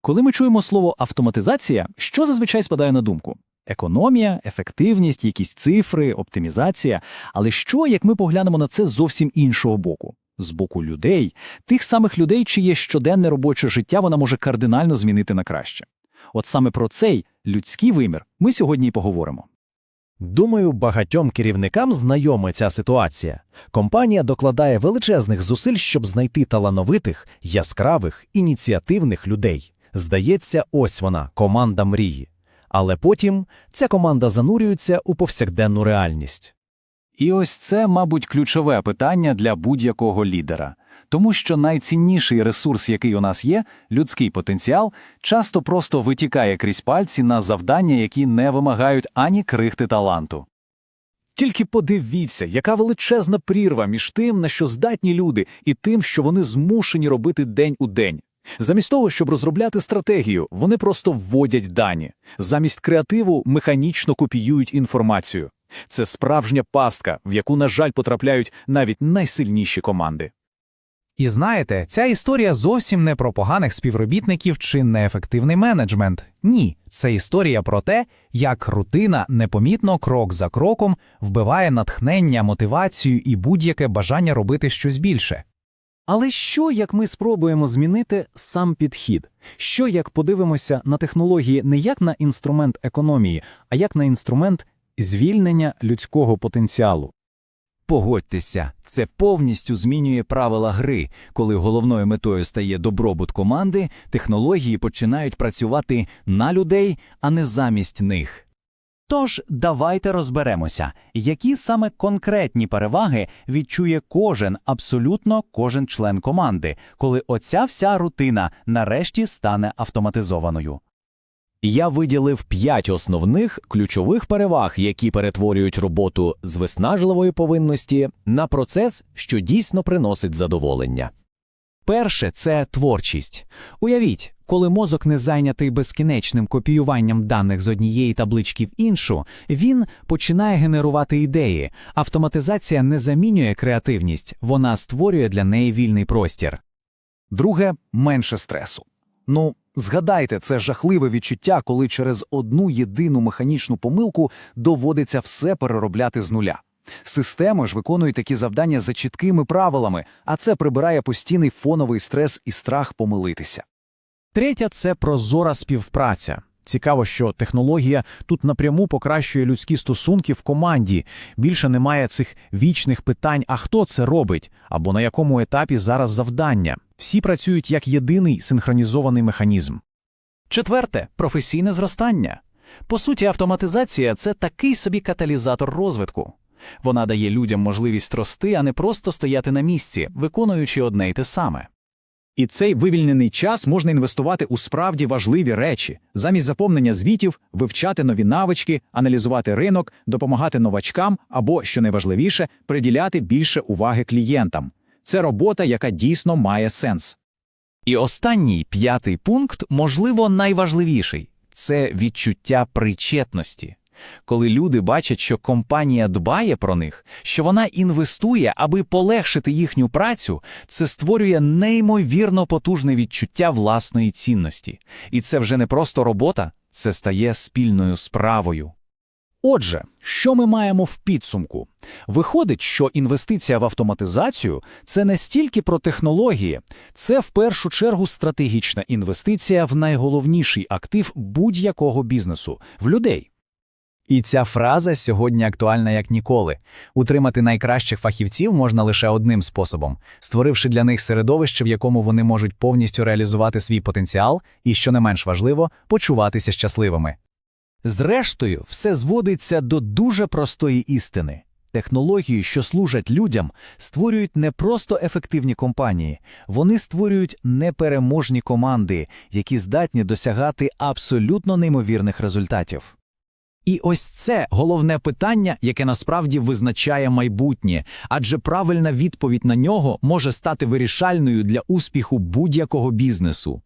Коли ми чуємо слово автоматизація, що зазвичай спадає на думку? Економія, ефективність, якісь цифри, оптимізація. Але що, як ми поглянемо на це зовсім іншого боку? З боку людей, тих самих людей, чиє щоденне робоче життя вона може кардинально змінити на краще. От саме про цей людський вимір ми сьогодні і поговоримо. Думаю, багатьом керівникам знайома ця ситуація. Компанія докладає величезних зусиль, щоб знайти талановитих, яскравих, ініціативних людей. Здається, ось вона, команда мрії. Але потім ця команда занурюється у повсякденну реальність. І ось це, мабуть, ключове питання для будь-якого лідера. Тому що найцінніший ресурс, який у нас є, людський потенціал, часто просто витікає крізь пальці на завдання, які не вимагають ані крихти таланту. Тільки подивіться, яка величезна прірва між тим, на що здатні люди, і тим, що вони змушені робити день у день. Замість того, щоб розробляти стратегію, вони просто вводять дані. Замість креативу механічно копіюють інформацію. Це справжня пастка, в яку, на жаль, потрапляють навіть найсильніші команди. І знаєте, ця історія зовсім не про поганих співробітників чи неефективний менеджмент. Ні, це історія про те, як рутина непомітно крок за кроком вбиває натхнення, мотивацію і будь-яке бажання робити щось більше. Але що, як ми спробуємо змінити сам підхід? Що, як подивимося на технології не як на інструмент економії, а як на інструмент звільнення людського потенціалу? Погодьтеся, це повністю змінює правила гри. Коли головною метою стає добробут команди, технології починають працювати на людей, а не замість них. Тож давайте розберемося, які саме конкретні переваги відчує кожен, абсолютно кожен член команди, коли оця вся рутина нарешті стане автоматизованою. Я виділив п'ять основних ключових переваг, які перетворюють роботу з виснажливої повинності на процес, що дійсно приносить задоволення. Перше це творчість. Уявіть, коли мозок не зайнятий безкінечним копіюванням даних з однієї таблички в іншу, він починає генерувати ідеї. Автоматизація не замінює креативність, вона створює для неї вільний простір. Друге менше стресу. Ну, згадайте, це жахливе відчуття, коли через одну єдину механічну помилку доводиться все переробляти з нуля. Системи ж виконують такі завдання за чіткими правилами, а це прибирає постійний фоновий стрес і страх помилитися. Третя це прозора співпраця. Цікаво, що технологія тут напряму покращує людські стосунки в команді. Більше немає цих вічних питань, а хто це робить, або на якому етапі зараз завдання. Всі працюють як єдиний синхронізований механізм. Четверте професійне зростання. По суті, автоматизація це такий собі каталізатор розвитку. Вона дає людям можливість рости, а не просто стояти на місці, виконуючи одне й те саме. І цей вивільнений час можна інвестувати у справді важливі речі, замість заповнення звітів, вивчати нові навички, аналізувати ринок, допомагати новачкам або, що найважливіше, приділяти більше уваги клієнтам. Це робота, яка дійсно має сенс. І останній п'ятий пункт, можливо, найважливіший це відчуття причетності. Коли люди бачать, що компанія дбає про них, що вона інвестує, аби полегшити їхню працю, це створює неймовірно потужне відчуття власної цінності. І це вже не просто робота, це стає спільною справою. Отже, що ми маємо в підсумку? Виходить, що інвестиція в автоматизацію це не стільки про технології, це в першу чергу стратегічна інвестиція в найголовніший актив будь-якого бізнесу в людей. І ця фраза сьогодні актуальна як ніколи. Утримати найкращих фахівців можна лише одним способом, створивши для них середовище, в якому вони можуть повністю реалізувати свій потенціал і, що не менш важливо, почуватися щасливими. Зрештою, все зводиться до дуже простої істини. Технології, що служать людям, створюють не просто ефективні компанії, вони створюють непереможні команди, які здатні досягати абсолютно неймовірних результатів. І ось це головне питання, яке насправді визначає майбутнє, адже правильна відповідь на нього може стати вирішальною для успіху будь-якого бізнесу.